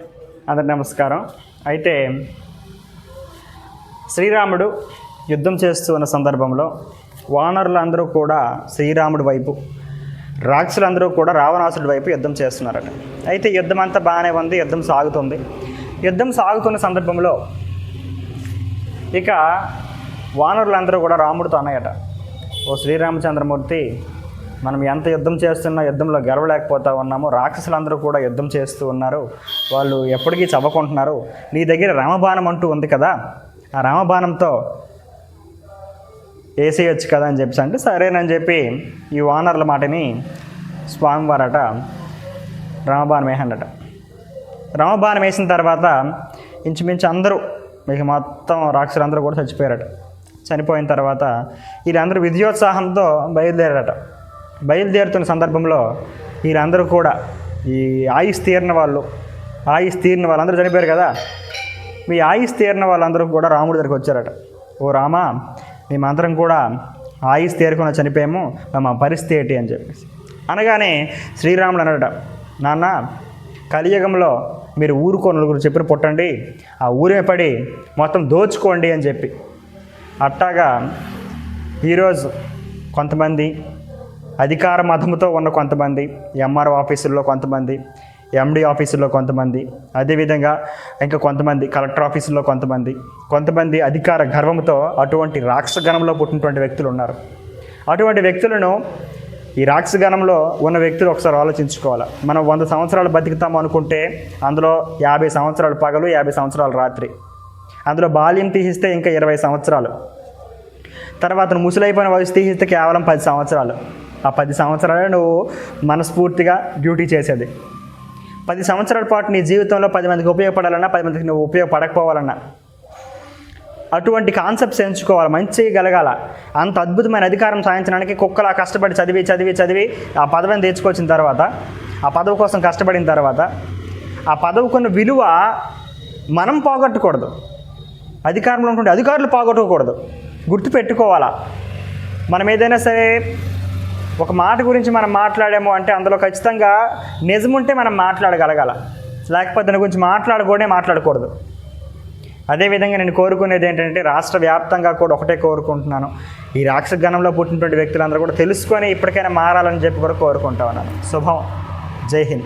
అందరి నమస్కారం. అయితే శ్రీరాముడు యుద్ధం చేస్తూ ఉన్న సందర్భంలో వానరులందరూ కూడా శ్రీరాముడి వైపు రాక్షసులందరూ కూడా రావణాసుడి వైపు యుద్ధం చేస్తున్నారట. అయితే యుద్ధం అంతా బాగానే ఉంది యుద్ధం సాగుతుంది. యుద్ధం సాగుతున్న సందర్భంలో ఇక వానరులందరూ కూడా రాముడితో అన్నాయట ఓ శ్రీరామచంద్రమూర్తి మనం ఎంత యుద్ధం చేస్తున్నా యుద్ధంలో గెలవలేకపోతా ఉన్నాము రాక్షసులందరూ కూడా యుద్ధం చేస్తూ ఉన్నారు. వాళ్ళు ఎప్పటికీ చవ్వకుంటున్నారు నీ దగ్గర రామబాణం అంటూ ఉంది కదా. ఆ రామబాణంతో వేసేయచ్చు కదా అని చెప్పేసి అంటే సరేనని చెప్పి ఈ వానర్ల మాటని స్వామివారట రామబాణం వేసండట రామబాణం వేసిన తర్వాత ఇంచుమించు అందరూ మీకు మొత్తం రాక్షసులందరూ కూడా చచ్చిపోయారట. చనిపోయిన తర్వాత వీళ్ళందరూ విద్యోత్సాహంతో బయలుదేరారట. బయలుదేరుతున్న సందర్భంలో వీళ్ళందరూ కూడా ఈ ఆయుష్ తీరిన వాళ్ళు ఆయుష్ తీరిన వాళ్ళందరూ చనిపోయారు కదా. మీ ఆయుష్ తీరిన వాళ్ళందరూ కూడా రాముడి దగ్గరికి వచ్చారట. ఓ రామా మేమందరం కూడా ఆయుష్ తీరకుండా చనిపోయాము మా పరిస్థితి ఏంటి? అని చెప్పేసి. అనగానే శ్రీరాముడు అన్నాడట నాన్న కలియుగంలో మీరు ఊరుకో నలుగురు చెప్పిన పుట్టండి ఆ ఊరే పడి మొత్తం దోచుకోండి అని చెప్పి. అట్టాగా ఈరోజు కొంతమంది అధికార మతముతో ఉన్న కొంతమంది ఎంఆర్ఓ ఆఫీసుల్లో కొంతమంది ఎండి ఆఫీసుల్లో కొంతమంది అదేవిధంగా ఇంకా కొంతమంది కలెక్టర్ ఆఫీసుల్లో కొంతమంది కొంతమంది అధికార గర్వంతో అటువంటి రాక్షస గణంలో పుట్టినటువంటి వ్యక్తులు ఉన్నారు. అటువంటి వ్యక్తులను ఈ రాక్షగణంలో ఉన్న వ్యక్తులు ఒకసారి ఆలోచించుకోవాలి. మనం వంద సంవత్సరాలు బతుకుతాము అనుకుంటే అందులో యాభై సంవత్సరాలు పగలు యాభై సంవత్సరాలు రాత్రి. అందులో బాల్యం తీసిస్తే ఇంకా ఇరవై సంవత్సరాలు. తర్వాత ముసలైపోయిన వయసు తీసిస్తే కేవలం పది సంవత్సరాలు. ఆ పది సంవత్సరాలు నువ్వు మనస్ఫూర్తిగా డ్యూటీ చేసేది. పది సంవత్సరాల పాటు నీ జీవితంలో పది మందికి ఉపయోగపడాలన్నా పది మందికి నువ్వు ఉపయోగపడకపోవాలన్నా. అటువంటి కాన్సెప్ట్స్ ఎంచుకోవాలి మంచి గలగాల అంత అద్భుతమైన అధికారం సాధించడానికి కుక్కలా కష్టపడి చదివి చదివి చదివి ఆ పదవిని తెచ్చుకొచ్చిన తర్వాత ఆ పదవి కోసం కష్టపడిన తర్వాత ఆ పదవికున్న విలువ మనం పోగొట్టకూడదు. అధికారంలో ఉంటుండే అధికారులు పోగొట్టుకోకూడదు గుర్తుపెట్టుకోవాలా. మనం ఏదైనా సరే ఒక మాట గురించి మనం మాట్లాడాము అంటే అందులో ఖచ్చితంగా నిజముంటే మనం మాట్లాడగలగాల. లేకపోతే దాని గురించి మాట్లాడకూడనే మాట్లాడకూడదు. అదేవిధంగా నేను కోరుకునేది ఏంటంటే రాష్ట్ర వ్యాప్తంగా కూడా ఒకటే కోరుకుంటున్నాను. ఈ రాక్షస గణంలో పుట్టినటువంటి వ్యక్తులందరూ కూడా తెలుసుకొని ఇప్పటికైనా మారాలని చెప్పి కూడా కోరుకుంటా ఉన్నాను. శుభం. జై హింద్.